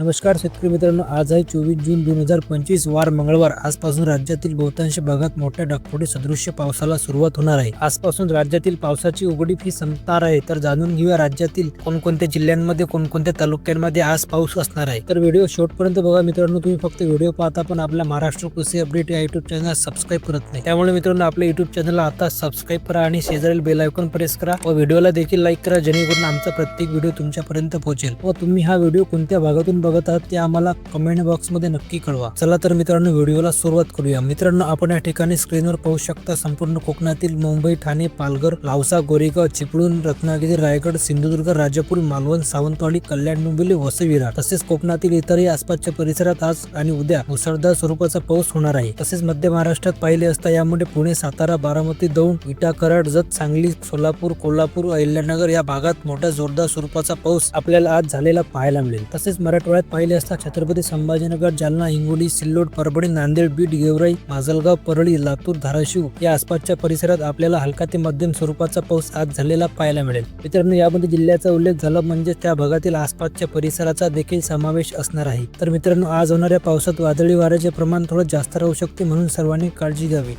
नमस्कार शेतकरी मित्रांनो आज आहे चोवीस जून दोन हजार पंचवीस वार मंगळवार. आजपासून राज्यातील बहुतांश भागात मोठ्या ढगफुटी सदृश्य पावसाला सुरुवात होणार आहे. आजपासून राज्यातील पावसाची उघडीप ही संपणार आहे. तर जाणून घेऊया राज्यातील कोणकोणत्या जिल्ह्यांमध्ये कोणकोणत्या तालुक्यांमध्ये आज पाऊस असणार आहे. तर व्हिडिओ शेवटपर्यंत बघा मित्रांनो तुम्ही फक्त व्हिडिओ पाहता पण आपल्या महाराष्ट्र कृषी अपडेट या युट्यूब चॅनल सबस्क्राईब करत नाही. त्यामुळे मित्रांनो आपल्या युट्यूब चॅनलला आता सबस्क्राईब करा आणि शेजारील बेल आयकॉन प्रेस करा व व्हिडिओला देखील लाईक करा जेणेकरून आमचा प्रत्येक व्हिडिओ तुमच्यापर्यंत पोहोचेल. व तुम्ही हा व्हिडिओ कोणत्या भागातून बघत आहात ते आम्हाला कमेंट बॉक्समध्ये नक्की कळवा. चला तर मित्रांनो व्हिडिओला सुरुवात करूया. मित्रांनो आपण या ठिकाणी स्क्रीनवर पाहू शकता संपूर्ण कोकणातील मुंबई ठाणे पालघर लावसा गोरेगाव चिपळूण रत्नागिरी रायगड सिंधुदुर्ग राजापूर मालवण सावंतवाडी कल्याण डोंबिवली वसई विरार तसेच कोकणातील इतरही आसपासच्या परिसरात आज आणि उद्या मुसळधार स्वरूपाचा पाऊस होणार आहे. तसेच मध्य महाराष्ट्रात पाहिले असता यामुळे पुणे सातारा बारामती दौंड विटा कराड जत सांगली सोलापूर कोल्हापूर अहिल्यानगर या भागात मोठ्या जोरदार स्वरूपाचा पाऊस आपल्याला आज झालेला पाहायला मिळेल. तसेच मराठवाड्यात पाहिले असता छत्रपती संभाजीनगर जालना हिंगोली सिल्लोड परभणी नांदेड बीड गेवराई माजलगाव परळी लातूर धाराशिव या आसपासच्या परिसरात आपल्याला हलका ते मध्यम स्वरूपाचा पाऊस आज झालेला पाहायला मिळेल. मित्रांनो यामध्ये जिल्ह्याचा उल्लेख झाला म्हणजे त्या भागातील आसपासच्या परिसराचा देखील समावेश असणार आहे. तर मित्रांनो आज होणाऱ्या पावसात वादळी वाऱ्याचे प्रमाण थोडं जास्त राहू शकते म्हणून सर्वांनी काळजी घ्यावी.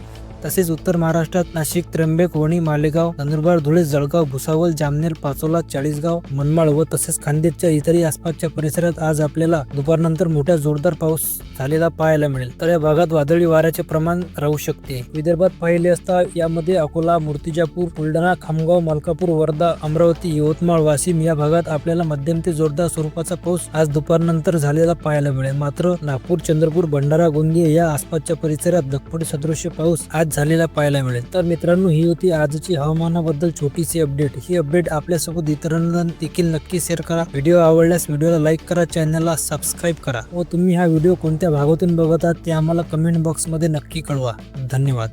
तसेच उत्तर महाराष्ट्रात नाशिक त्र्यंबक वणी मालेगाव नंदुरबार धुळे जळगाव भुसावळ जामनेर पाचोला चाळीसगाव मनमाळ व तसेच खानदेशच्या इतरही आसपासच्या परिसरात आज आपल्याला दुपारनंतर मोठ्या जोरदार पाऊस झालेला पाहायला मिळेल. तर या भागात वादळी वाऱ्याचे प्रमाण राहू शकते. विदर्भात पाहिले असता यामध्ये अकोला मूर्तिजापूर बुलढाणा खामगाव मलकापूर वर्धा अमरावती यवतमाळ वाशिम या भागात आपल्याला मध्यम ते जोरदार स्वरूपाचा पाऊस आज दुपारनंतर झालेला पाहायला मिळेल. मात्र नागपूर चंद्रपूर भंडारा गोंदिया या आसपासच्या परिसरात दखपट सदृश्य पाऊस आज झालेला पाहायला मिळेल. तर मित्रांनो ही होती आजची हवामानाबद्दल छोटीशी अपडेट ही अपडेट आपल्यासोबत इतरांना देखील नक्की शेअर करा. व्हिडिओ आवडल्यास व्हिडिओला लाईक करा चॅनलला सबस्क्राईब करा. व तुम्ही हा व्हिडिओ कोणत्या भागातून बघत आहात ते आम्हाला कमेंट बॉक्समध्ये नक्की कळवा. धन्यवाद.